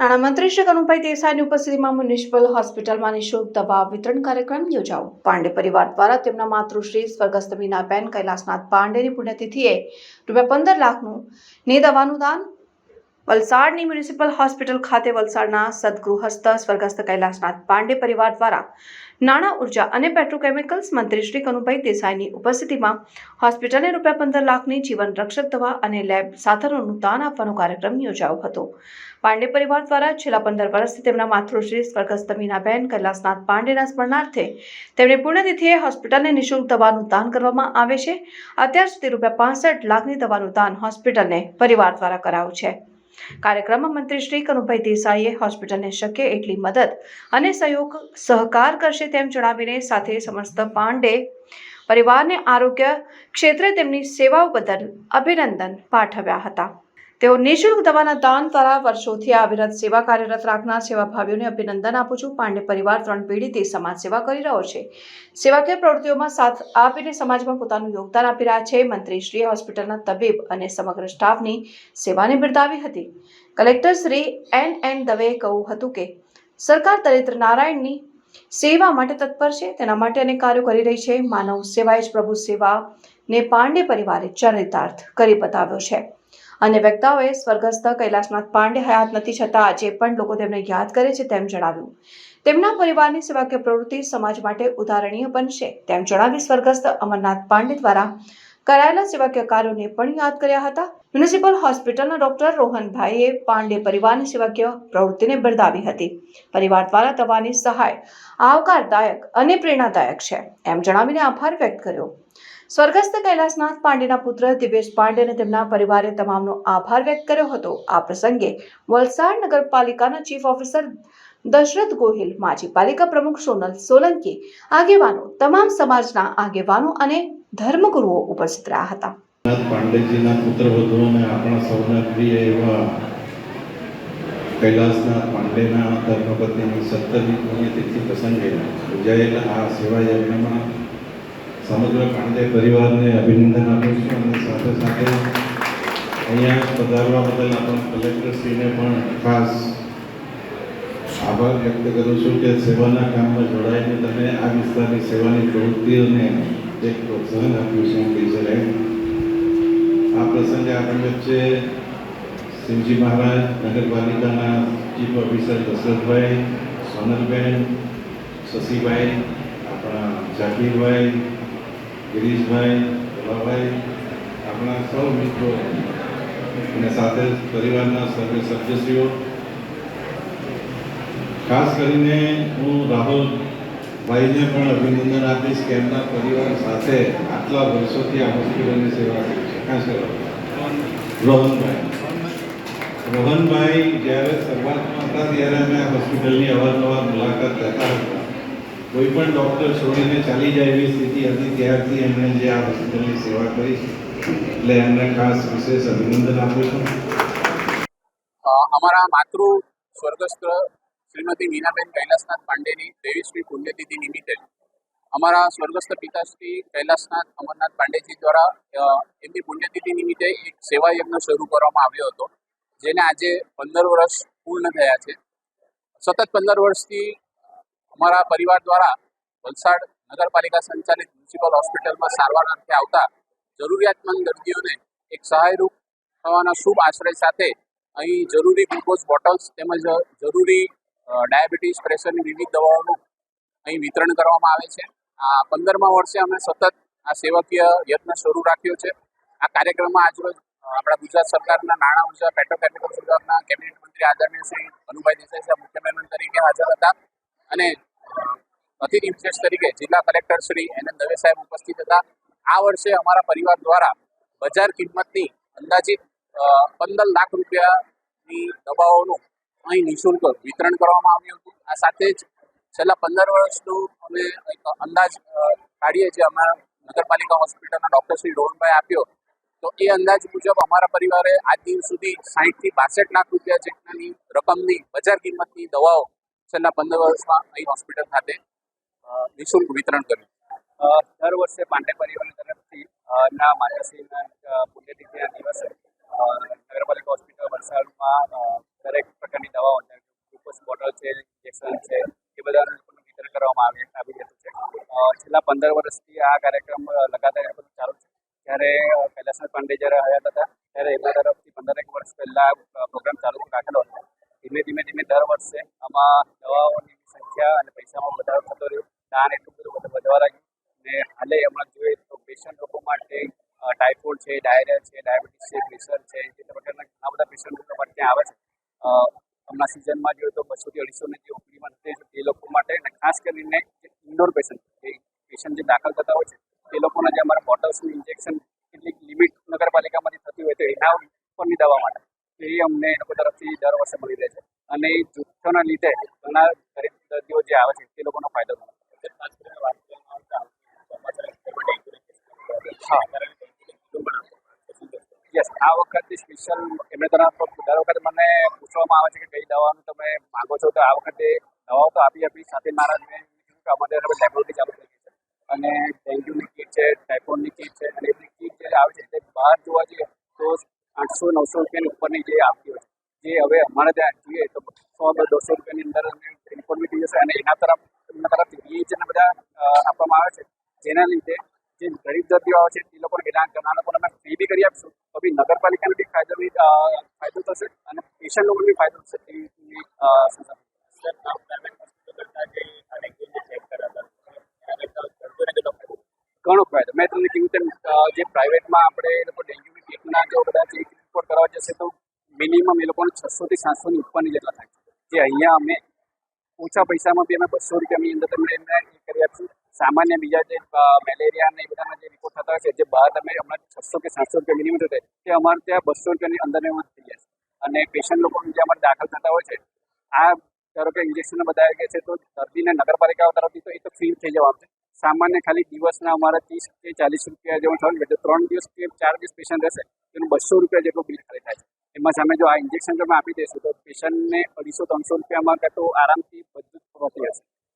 નાણામંત્રી શ્રી કનુભાઈ દેસાઈની ઉપસ્થિતિમાં મ્યુનિસિપલ હોસ્પિટલમાં નિઃશુલ્ક દવા વિતરણ કાર્યક્રમ યોજાયો. પાંડે પરિવાર દ્વારા તેમના માતૃશ્રી સ્વર્ગસ્થ મીનાબેન કૈલાસનાથ પાંડેની પુણ્યતિથિએ રૂપિયા પંદર લાખનું ની દવાનું દાન વલસાડની મ્યુનિસિપલ હોસ્પિટલ ખાતે વલસાડના સદગૃહસ્થ સ્વર્ગસ્થ કૈલાસનાથ પાંડે પરિવાર દ્વારા નાણાં ઊર્જા અને પેટ્રોકેમિકલ્સ મંત્રી શ્રી કનુભાઈ દેસાઈની ઉપસ્થિતિમાં હોસ્પિટલને રૂપિયા પંદર લાખની જીવન રક્ષક દવા અને લેબ સાધનોનું દાન આપવાનો કાર્યક્રમ યોજાયો હતો. પાંડે પરિવાર દ્વારા છેલ્લા પંદર વર્ષથી તેમના માતૃશ્રી સ્વર્ગસ્થ મીનાબેન કૈલાસનાથ પાંડેના સ્મરણાર્થે તેમની પુણ્યતિથિએ હોસ્પિટલને નિઃશુલ્ક દવાનું દાન કરવામાં આવે છે. અત્યાર સુધી રૂપિયા પાસઠ લાખની દવાનું દાન હોસ્પિટલને પરિવાર દ્વારા કરાયું છે. કાર્યક્રમમાં મંત્રી શ્રી કનુભાઈ દેસાઈએ હોસ્પિટલને શક્ય એટલી મદદ અને સહયોગ સહકાર કરશે તેમ જણાવીને સાથે સમસ્ત પાંડે પરિવારને આરોગ્ય ક્ષેત્રે તેમની સેવાઓ બદલ અભિનંદન પાઠવ્યા હતા. તેઓ નિઃશુલ્ક દવાના દાન દ્વારા વર્ષોથી અવિરત સેવા કાર્યરત રાખનાર સેવાભાવીઓને અભિનંદન આપું છું. પાંડે પરિવાર, ત્રણ પેઢીથી સમાજ સેવા કરી રહ્યો છે. સેવાકીય પ્રવૃત્તિઓમાં સાથ આપીને સમાજમાં પોતાનું યોગદાન આપી રહ્યા છે. મંત્રીશ્રીએ હોસ્પિટલના તબીબ અને સમગ્ર સ્ટાફની સેવાને બિરદાવી હતી. કલેક્ટર શ્રી એન એન દવેએ કહ્યું હતું કે, સરકાર દરિદ્ર નારાયણની સેવા માટે તત્પર છે. તેના માટે અનેક કાર્યો કરી રહી છે. માનવ સેવાએ જ પ્રભુ સેવા ને પાંડે પરિવારે ચરિતાર્થ કરી બતાવ્યો છે. અન્ય વક્તાઓએ સ્વર્ગસ્થ કૈલાસનાથ પાંડે હયાત નથી છતાં આજે પણ લોકો તેમને યાદ કરે છે તેમ જણાવ્યું. તેમના પરિવારની સેવાકીય પ્રવૃત્તિ સમાજ માટે ઉદાહરણીય બનશે તેમ જણાવી સ્વર્ગસ્થ અમરનાથ પાંડે દ્વારા કરાયેલા સેવાકીય કાર્યોને પણ યાદ કર્યા હતા. મ્યુનિસિપલ હોસ્પિટલના ડોક્ટર રોહનભાઈએ પાંડે પરિવારની સેવાકીય પ્રવૃત્તિને બિરદાવી હતી. પરિવાર દ્વારા થવાની સહાય આવકારદાયક અને પ્રેરણાદાયક છે, એમ જણાવીને આભાર વ્યક્ત કર્યો. સ્વર્ગસ્થ કૈલાસનાથ પાંડેના પુત્ર દિવેશ પાંડે અને તેમના પરિવારે તમામનો આભાર વ્યક્ત કર્યો હતો. આ પ્રસંગે વલસાડ નગરપાલિકાના ચીફ ઓફિસર દશરથ ગોહિલ, માજી પાલિકા પ્રમુખ સોનલ સોલંકી, આગેવાનો, તમામ સમાજના આગેવાનો અને ધર્મગુરુઓ ઉપસ્થિત રહ્યા હતા. પાંડેજીના પુત્રવધુ અને આપણા સૌના પ્રિય એવા કૈલાસનાથ પાંડેના ધર્મપતિની સત્તરમી પુણ્યતિથિ પ્રસંગે યોજાયેલા આ સેવા યજ્ઞમાં સમગ્ર પાંડે પરિવારને અભિનંદન આપું છું અને સાથે સાથે અહીંયા પધારવા બદલ આપણા કલેક્ટરશ્રીને પણ ખાસ આભાર વ્યક્ત કરું છું કે સેવાના કામમાં જોડાઈને તમે આ વિસ્તારની સેવાની પ્રવૃત્તિઓને એક પ્રોત્સાહન આપ્યું છે શકાય. આ પ્રસંગે આપણી વચ્ચે સિંહજી મહારાજ, નગરપાલિકાના ચીફ ઓફિસર દશરથભાઈ, સોનલબેન, શશીભાઈ, આપણા ઝાકીરભાઈ ગિરીશભાઈ, ભોલાભાઈ, આપણા સૌ મિત્રો અને સાથે પરિવારના સર્વે સદસ્યો ખાસ કરીને હું રાહુલભાઈને પણ અભિનંદન આપીશ કે એમના પરિવાર સાથે આટલા વર્ષોથી આ હોસ્પિટલની સેવા કરી છે. ખાસ રોહનભાઈ. રોહનભાઈ જ્યારે શરૂઆતમાં હતા ત્યારે અમે હોસ્પિટલની અવારનવાર મુલાકાત લેતા હતા. કોઈ પણ ડૉક્ટર છોડીને ચાલી જાય એવી સ્થિતિ હતી, ત્યારથી એમણે જે આ હોસ્પિટલની સેવા કરી એટલે એમને ખાસ વિશેષ અભિનંદન આપું છું. અમારા માતૃ સ્વર્ગસ્થ શ્રીમતી મીનાબેન કૈલાસનાથ પાંડેની ત્રેવીસમી પુણ્યતિથિ નિમિત્તે અમારા સ્વર્ગસ્થ પિતાશ્રી કૈલાસનાથ અમરનાથ પાંડેજી દ્વારા એમની પુણ્યતિથિ નિમિત્તે એક સેવા યજ્ઞ શરૂ કરવામાં આવ્યો હતો, જેને આજે પંદર વર્ષ પૂર્ણ થયા છે. સતત પંદર વર્ષથી અમારા પરિવાર દ્વારા વલસાડ નગરપાલિકા સંચાલિત મ્યુનિસિપલ હોસ્પિટલમાં સારવાર અર્થે આવતા જરૂરિયાતમંદ દર્દીઓને એક સહાયરૂપ થવાના શુભ આશ્રય સાથે અહીં જરૂરી ગ્લુકોઝ બોટલ્સ તેમજ જરૂરી ડાયાબિટીસ, પ્રેશરની વિવિધ દવાઓનું અહીં વિતરણ કરવામાં આવે છે. આ પંદરમા વર્ષે અમે સતત આ સેવકીય યત્ન શરૂ રાખ્યો છે. આ કાર્યક્રમમાં આજરોજ આપણા ગુજરાત સરકારના નાણાં ઊર્જા પેટ્રોકેમિકલ્સ વિભાગના કેબિનેટ મંત્રી આદરણીય શ્રી અનુભાઈ દેસાઈ સાહેબ મુખ્ય મહેમાન તરીકે હાજર હતા અને અતિથિ વિશેષ તરીકે જિલ્લા collector Shri N N Dave saheb ઉપસ્થિત હતા. આ વર્ષે અમારા પરિવાર દ્વારા બજાર કિંમતની અંદાજિત પંદર લાખ રૂપિયાની દવાઓનું અહીં નિઃશુલ્ક વિતરણ કરવામાં આવ્યું હતું. આ સાથે જ છેલ્લા પંદર વર્ષનું અમે એક અંદાજ કાઢીએ છીએ અમારા નગરપાલિકા હોસ્પિટલના ડૉક્ટર શ્રી રોહનભાઈ આપ્યો. તો એ અંદાજ મુજબ અમારા પરિવારે આજ દિન સુધી સાહીઠથી બાસઠ લાખ રૂપિયા જેટલાની રકમની બજાર કિંમતની દવાઓ છેલ્લા પંદર વર્ષમાં અહીં હોસ્પિટલ ખાતે નિઃશુલ્ક વિતરણ કર્યું. દર વર્ષે પાંડે પરિવાર તરફથી ના માતાશ્રીના પુણ્યતિથિના દિવસે નગરપાલિકા હોસ્પિટલ વલસાડમાં દરેક પ્રકારની દવાઓ ગ્લુકોઝ બોટલ છે, ઇન્જેક્શન છે, એ બધા લોકોનું વિતરણ કરવામાં આવે આવી રહ્યું છે. છેલ્લા પંદર વર્ષથી આ કાર્યક્રમ લગાતાર એ બધું ચાલુ છે. જ્યારે કૈલાસનાથ પાંડે જ્યારે આવ્યા હતા, ત્યારે એમના તરફથી પંદરેક વર્ષ પહેલાં પ્રોગ્રામ ચાલુ રાખેલો હતો. ધીમે ધીમે ધીમે દર વર્ષે આમાં દવાઓની સંખ્યા અને પૈસામાં વધારો થતો રહ્યો. દાન એટલું બધું બધું વધવા લાગ્યું. અને હાલે હમણાં જોઈએ તો પેશન્ટ લોકો માટે ટાઇફોઇડ છે ડાયરિયા છે ડાયાબિટીસ છે પ્રેશર છે જે પ્રકારના ઘણા બધા પેશન્ટ લોકો માટે ત્યાં આવે છે. હમણાં સિઝનમાં જોઈએ તો બસોથી અઢીસોની જે ઓપીડીમાં થતી છે તે લોકો માટે અને ખાસ કરીને જે ઇન્ડોર પેશન્ટ જે પેશન્ટ જે દાખલ થતા હોય છે, તે લોકોના જે અમારા બોટલ્સનું ઇન્જેક્શન કેટલીક લિમિટ નગરપાલિકામાંથી થતી હોય તો એના પરની દવા માટે. એ અમને એ લોકો તરફથી દર વર્ષે મળી રહે છે. અને એ જૂથોના લીધે ઘણા ગરીબ દર્દીઓ જે આવે છે તે લોકોનો ફાયદો યસ આ વખતે સ્પેશિયલ એમને તરફ દર વખતે મને પૂછવામાં આવે છે કે કઈ દવાનું તમે માગો છો તો આ વખતે દવાઓ તો આપી આપી સાથે મારા મેં કીધું કે અમારે હવે લેબોરેટરી ચાલુ થઈ ગઈ છે. અને ડેન્ગ્યુની કીટ છે ટાઇફોઇડની કીટ છે અને એ કીટ જે આવે છે તે બહાર જોવા જઈએ તો આઠસો નવસો રૂપિયાની ઉપરની જે આવતી હોય જે હવે અમારે ત્યાં જોઈએ તો સો દોઢસો રૂપિયાની અંદર બી થઈ જશે અને એના તરફ એમના તરફથી રિએજન્ટ બધા આપવામાં આવે છે. જેના લીધે જે ગરીબ દર્દીઓ આવે છે એ લોકોને કેટલા ઘણા લોકોને અમે ફ્રી બી કરી આપીશું. તો બી નગરપાલિકાને બી ફાયદો બી ફાયદો થશે અને પેશન્ટ લોકોને બી ફાયદો થશે એવી ઘણો ફાયદો. મેં તમને કીધું તેમ જે પ્રાઇવેટમાં આપણે એ લોકો ડેન્ગ્યુની કીટના જો કદાચ એક રિપોર્ટ કરવા જશે તો મિનિમમ એ લોકોને છસોથી સાતસોની ઉપરની જેટલા થાય છે. જે અહીંયા અમે ઓછા પૈસામાં બી અમે બસો રૂપિયાની અંદર તમને એમને એ કરી આપીશું. સામાન્ય બીજા જે મેલેરિયા ને એ બધાના જે રિપોર્ટ થતા હોય છે, જે બહાર તમે હમણાં છસો કે સાતસો રૂપિયા મિનિમમ થતા તે અમારે ત્યાં બસો રૂપિયાની અંદર થઈ જાય અને પેશન્ટ લોકો જે અમારે દાખલ થતા હોય છે, આ ધારો કે ઇન્જેક્શન બધા ગયા છે, તો દર્દીને નગરપાલિકાઓ તરફથી તો એ તો ફ્રી થઈ જવાનું છે. સામાન્ય ખાલી દિવસના અમારા ત્રીસ કે ચાલીસ રૂપિયા જેવું થવાનું એટલે ત્રણ દિવસ કે ચાર દિવસ પેશન્ટ રહેશે તેનું બસો રૂપિયા જેટલું બિલ ખાલી થાય છે. એમાં સામે જો આ ઇન્જેક્શન તમે આપી દઈશું, તો પેશન્ટને અઢીસો, ત્રણસો રૂપિયામાં કાં તો આરામથી બધું જ પહોંચી જશે